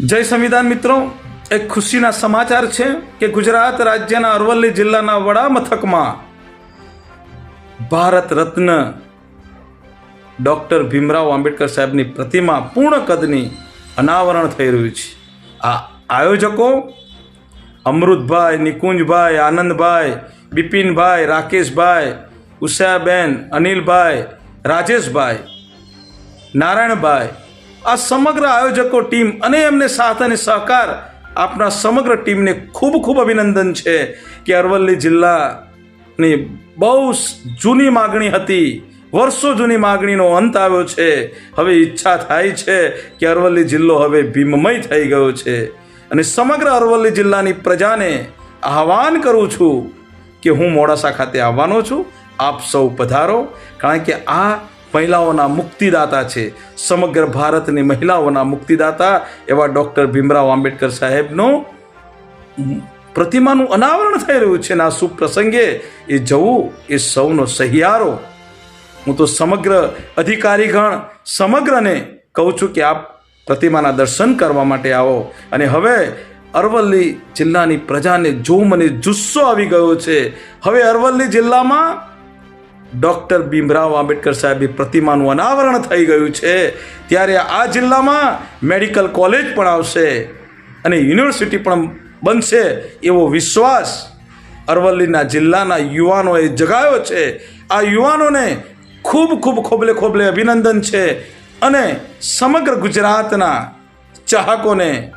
જય સંવિધાન મિત્રો, એક ખુશીના સમાચાર છે કે ગુજરાત રાજ્યના અરવલ્લી જિલ્લાના વડા મથકમાં ભારત રત્ન ડૉક્ટર ભીમરાવ આંબેડકર સાહેબની પ્રતિમા પૂર્ણ કદની અનાવરણ થઈ રહ્યું છે. આ આયોજકો અમૃતભાઈ, નિકુંજભાઈ, આનંદભાઈ, બિપિનભાઈ, રાકેશભાઈ, ઉષાબેન, અનિલભાઈ, રાજેશભાઈ, નારાયણભાઈ આ સમગ્ર આયોજકો ટીમ અને એમને સાથ અને સહકાર આપના સમગ્ર ટીમને ખૂબ ખૂબ અભિનંદન છે કે અરવલ્લી જિલ્લાની બહુ જૂની માગણી હતી, વર્ષો જૂની માગણીનો અંત આવ્યો છે. હવે ઈચ્છા થાય છે કે અરવલ્લી જિલ્લો હવે ભીમમય થઈ ગયો છે. અને સમગ્ર અરવલ્લી જિલ્લાની પ્રજાને આહવાન કરું છું કે હું મોડાસા ખાતે આવવાનો છું. આપ સૌ પધારો. કારણ કે આ મહિલાઓના મુક્તિદાતા છે. સમગ્ર ભારતની મહિલાઓના મુક્તિદાતા એવા ડૉક્ટર ભીમરાવ આંબેડકર સાહેબનું પ્રતિમાનું અનાવરણ થઈ રહ્યું છે અને આ પ્રસંગે એ જવું એ સૌનો સહિયારો. હું તો સમગ્ર અધિકારીગણ સમગ્રને કહું છું કે આપ પ્રતિમાના દર્શન કરવા માટે આવો. અને હવે અરવલ્લી જિલ્લાની પ્રજાને જો મને જુસ્સો આવી ગયો છે. હવે અરવલ્લી જિલ્લામાં ડૉક્ટર ભીમરાવ આંબેડકર સાહેબની પ્રતિમાનું અનાવરણ થઈ ગયું છે. ત્યારે આ જિલ્લામાં મેડિકલ કોલેજ પણ આવશે અને યુનિવર્સિટી પણ બનશે એવો વિશ્વાસ અરવલ્લીના જિલ્લાના યુવાનોએ જગાયો છે. આ યુવાનોને ખૂબ ખૂબ ખોબલે ખોબલે અભિનંદન છે અને સમગ્ર ગુજરાતના ચાહકોને,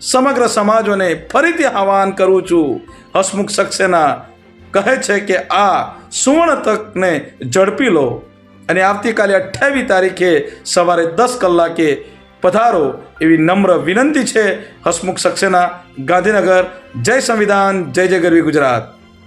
સમગ્ર સમાજોને ફરીથી આહવાન કરું છું. હસમુખ સક્સેના કહે છે કે આ સુવર્ણ તકને ઝડપી લો અને આવતીકાલે અઠ્યાવીસ તારીખે સવારે દસ કલાકે પધારો એવી નમ્ર વિનંતી છે હસમુખ સક્સેના ગાંધીનગર. જય સંવિધાન, જય જય ગરવી ગુજરાત.